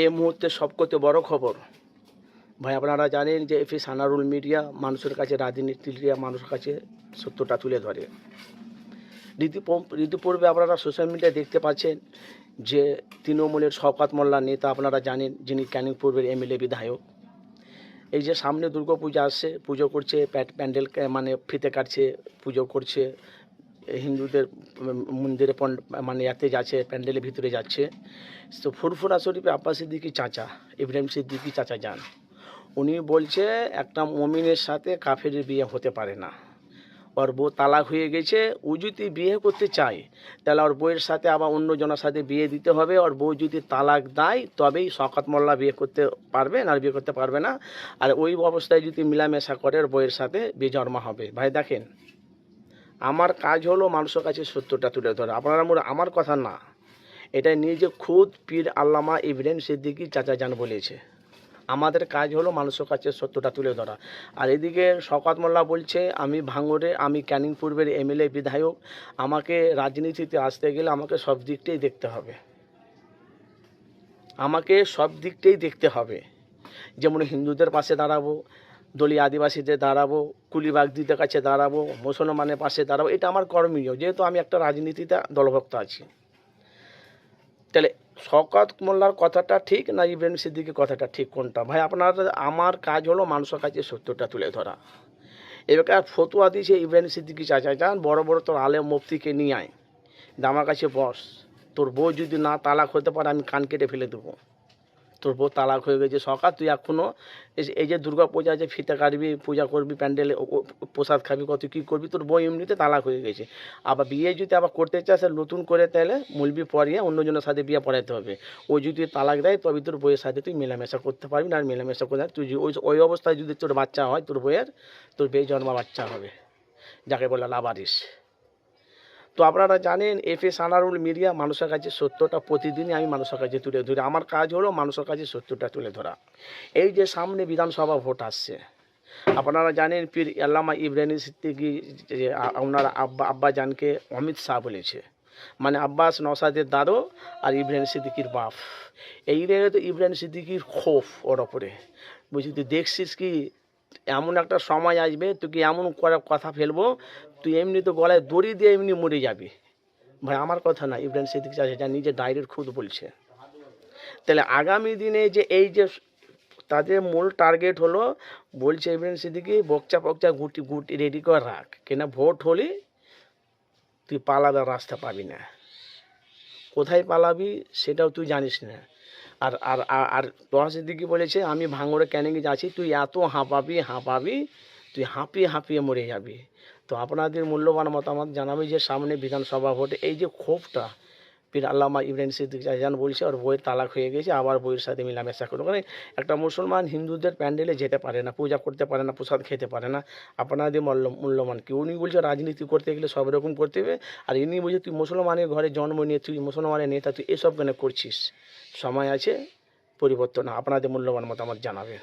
এই মুহূর্তে সবকতে বড় খবর। ভাই, আপনারা জানেন যে এফি সানারুল মিডিয়া মানুষের কাছে, রাজনীতিরা মানুষের কাছে সত্যটা তুলে ধরে। ঋতুপূর্বে আপনারা সোশ্যাল মিডিয়ায় দেখতে পাচ্ছেন যে তৃণমূলের শওকাত মোল্লা নেতা আপনারা জানেন, যিনি ক্যানিং পূর্বের এমএলএ বিধায়ক। এই যে সামনে দুর্গা পূজা আসছে, পুজো করছে প্যান্ডেল মানে ফিতে কাটছে, পুজো করছে হিন্দুদের মন্দিরে মানে এতে যাচ্ছে, প্যান্ডেলের ভিতরে যাচ্ছে। তো ফুরফুরা শরীফে আব্বাস সিদ্দিকি চাচা, ইব্রাহিম সিদ্দিকি চাচা যান। উনি বলছে, একটা মমিনের সাথে কাফের বিয়ে হতে পারে না। ওর বউ তালাক হয়ে গেছে, ও যদি বিয়ে করতে চায়, তাহলে ওর বউয়ের সাথে আবার অন্য জনের সাথে বিয়ে দিতে হবে। ওর বউ যদি তালাক দেয়, তবেই শকাত মোল্লা বিয়ে করতে পারবে, না আর বিয়ে করতে পারবে না। আর ওই অবস্থায় যদি মিলামেশা করে, ওর বউয়ের সাথে বিয়ে জন্মা হবে। ভাই, দেখেন। আমার কাজ হলো মানুষের কাছে সত্যটা তুলে ধরা। আপনারা মনে আমার কথা না। এটা নিজে খুদ, পীর, আল্লামা ইব্রাহিম সিদ্দিকি চাচা যান বলেছে। আমাদের কাজ হলো মানুষের কাছে সত্যটা তুলে ধরা। আর এদিকে শওকত মোল্লা বলছে, আমি ভাঙড়ে, আমি ক্যানিং পূর্বের এমএলএ বিধায়ক, আমাকে রাজনীতিতে আসতে গেলে আমাকে সব দিকটাই দেখতে হবে। আমাকে সব দিকটাই দেখতে হবে। যেমন হিন্দুদের পাশে দাঁড়াবো দলীয় আদিবাসীদের দাঁড়াবো, কুলিবাগদিদের কাছে দাঁড়াবো, মুসলমানের পাশে দাঁড়াবো, এটা আমার কর্মীয় যেহেতু আমি একটা রাজনীতিতে দলভক্ত আছি। তাহলে শওকত মোল্লার কথাটা ঠিক না ইব্রাহিম সিদ্দিকের কথাটা ঠিক কোনটা? ভাই, আপনার, আমার কাজ হলো মানুষের কাছে সত্যটা তুলে ধরা। এবার ফতুয়া দিয়েছে ইব্রাহিম সিদ্দিকি চাচা? যান বড় বড় তোর আলেম মুফতিকে নিয়ে আয়। দিয়ে আমার কাছে বস, তোর বউ যদি না তালাক হতে পারে, আমি কান কেটে ফেলে দেবো। তোর বউ তালাক হয়ে গেছে। সকাল তুই এখনও এই- যে দুর্গা পূজা যে ফিতে কাটবি, পূজা করবি, প্যান্ডেলে প্রসাদ খাবি, কত কী করবি, তোর বউ এমনিতে তালাক হয়ে গেছে। আবার বিয়ে যদি আবার করতে চাস নতুন করে তাহলে মুলবি পরিয়ে অন্যজনের সাথে বিয়ে পড়াইতে হবে। ও যদি তালাক দেয় তবে তোর বইয়ের সাথে তুই মেলামেশা করতে পারবি, না আর মেলামেশা করে তুই ওই ওই অবস্থায় যদি তোর বাচ্চা হয়, তোর বইয়ের তোর বেয়ে জন্মা বাচ্চা হবে। যাকে বলে লাবারিস। তো আপনারা জানেন এফ এস আনারুল মিডিয়া মানুষের কাছে সত্যটা প্রতিদিনই আমি মানুষের কাছে তুলে ধরি। আমার কাজ হলো মানুষের কাছে সত্যটা তুলে ধরা। এই যে সামনে বিধানসভা ভোট আসছে, আপনারা জানেন পীর আল্লামা ইব্রাহিম সিদ্দিকি যে আ- ওনার আব্বা আব্বা জানকে অমিত শাহ বলেছে। মানে আব্বাস নসাদের দাদু আর ইব্রাহিম সিদ্দিকির বাপ। এই তো ইব্রাহিম সিদ্দিকির খোফ ওর ওপরে। বলছি, তুই দেখছিস কি? এমন একটা সময় আসবে তুই কি এমন করে কথা ফেলব তুই এমনি তো গলায় দড়ি দিয়ে এমনি মরে যাবি। ভাই, আমার কথা না, ইব্রাহিম সিদ্দিক চাচা যা নিজে ডায়েরির খুদ বলছে। তাহলে আগামী দিনে যে এই যে তাদের মূল টার্গেট হলো, বলছে ইব্রাহিম সিদ্দিকি, বকচা পকচা গুটি গুটি রেডি করে, রাখ। কেনা ভোট হলে তুই পালাবার রাস্তা পাবি না। কোথায় পালাবি সেটাও তুই জানিস না। আর আর, আর- তোহা সিদ্দিকি বলেছে, আমি ভাঙড়ে ক্যানিংয়ে যাচ্ছি, তুই এত হাঁপাবি হাঁপাবি তুই হাঁপিয়ে হাঁপিয়ে মরে যাবি। তো আপনাদের মূল্যবান মতামত জানাবে যে সামনে বিধানসভা ভোটে, এই যে ক্ষোভটা, পীর আল্লামা ইব্রাহিম সিদ্দিক জাহান বলছে, ওর বইয়ের তালাক হয়ে গেছে, আবার বইয়ের সাথে মিলামেশা করবে মানে একটা মুসলমান হিন্দুদের প্যান্ডেলে যেতে পারে না, পূজা করতে পারে না, প্রসাদ খেতে পারে না। আপনাদের মূল্য মূল্যমান কি? উনি বলছে, রাজনীতি করতে গেলে সব রকম করতে হবে। আর ইনি বলছে, তুই মুসলমানের ঘরে জন্ম নিয়ে, তুই মুসলমানের নেতা, তুই এসব কেন করছিস? সময় আছে, পরিবর্তন, আপনাদের মূল্যবান মতামত জানাবেন।